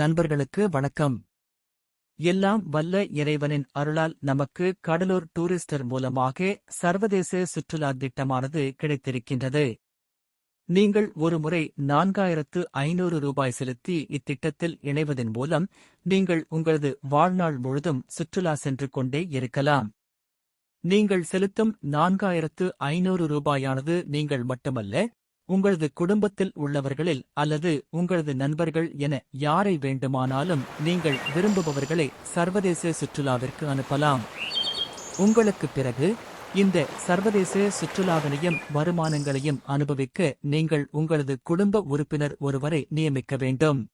நண்பர்களுக்கு வணக்கம். எல்லாம் வல்ல இறைவனின் அருளால் நமக்கு கடலூர் டூரிஸ்டர் மூலமாக சர்வதேச சுற்றுலா திட்டமானது கிடைத்திருக்கின்றது. நீங்கள் ஒருமுறை நான்காயிரத்து ஐநூறு ரூபாய் செலுத்தி இத்திட்டத்தில் இணைவதன் மூலம் நீங்கள் உங்களது வாழ்நாள் முழுதும் சுற்றுலா சென்று கொண்டே இருக்கலாம். நீங்கள் செலுத்தும் நான்காயிரத்து ஐநூறு ரூபாயானது நீங்கள் மட்டுமல்ல உங்களது குடும்பத்தில் உள்ளவர்களில் அல்லது உங்களது நண்பர்கள் என யாரை வேண்டுமானாலும் நீங்கள் விரும்புபவர்களை சர்வதேச சுற்றுலாவிற்கு அனுப்பலாம். உங்களுக்கு பிறகு இந்த சர்வதேச சுற்றுலாவினையும் வருமானங்களையும் அனுபவிக்க நீங்கள் உங்களது குடும்ப உறுப்பினர் ஒருவரை நியமிக்க வேண்டும்.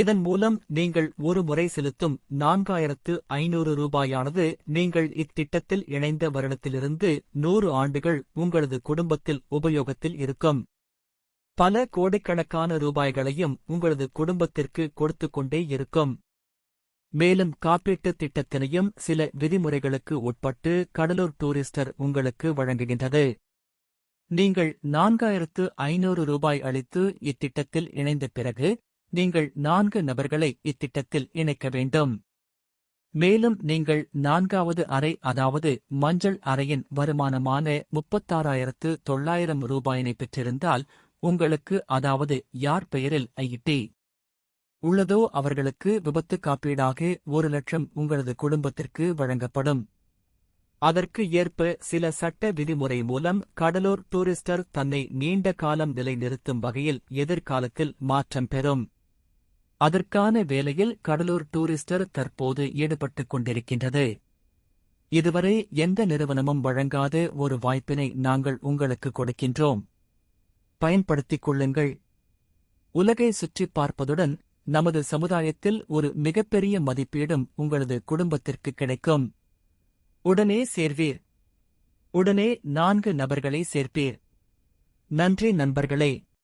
இதன் மூலம் நீங்கள் ஒரு முறை செலுத்தும் நான்காயிரத்து ஐநூறு ரூபாயானது நீங்கள் இத்திட்டத்தில் இணைந்த வருடத்திலிருந்து நூறு ஆண்டுகள் உங்களது குடும்பத்தில் உபயோகத்தில் இருக்கும். பல கோடிக்கணக்கான ரூபாய்களையும் உங்களது குடும்பத்திற்கு கொடுத்து கொண்டே இருக்கும். மேலும் காப்பீட்டுத் திட்டத்தினையும் சில விதிமுறைகளுக்கு உட்பட்டு கடலூர் டூரிஸ்டர் உங்களுக்கு வழங்குகின்றது. நீங்கள் நான்காயிரத்து ஐநூறு ரூபாய் அளித்து இத்திட்டத்தில் இணைந்த பிறகு நீங்கள் நான்கு நபர்களை இத்திட்டத்தில் இணைக்க வேண்டும். மேலும் நீங்கள் நான்காவது அறை அதாவது மஞ்சள் அறையின் வருமானமான முப்பத்தாறாயிரத்து தொள்ளாயிரம் ரூபாயினை பெற்றிருந்தால் உங்களுக்கு அதாவது யார் பெயரில் ஐடி உள்ளதோ அவர்களுக்கு விபத்து காப்பீடாக ஒரு லட்சம் உங்களது குடும்பத்திற்கு வழங்கப்படும். அதற்கு ஏற்ப சில சட்ட விதிமுறை மூலம் கடலூர் டூரிஸ்டர் தன்னை நீண்ட காலம் நிலைநிறுத்தும் வகையில் எதிர்காலத்தில் மாற்றம் பெறும். அதற்கான வேலையில் கடலூர் டூரிஸ்டர் தற்போது ஈடுபட்டுக் கொண்டிருக்கின்றது. இதுவரை எந்த நிறுவனமும் வழங்காத ஒரு வாய்ப்பினை நாங்கள் உங்களுக்கு கொடுக்கின்றோம். பயன்படுத்திக் கொள்ளுங்கள். உலகை சுற்றிப் பார்ப்பதுடன் நமது சமுதாயத்தில் ஒரு மிகப்பெரிய மதிப்பீடும் உங்களது குடும்பத்திற்கு கிடைக்கும். உடனே சேர்வீர். உடனே நான்கு நபர்களை சேர்ப்பீர். நன்றி நண்பர்களே.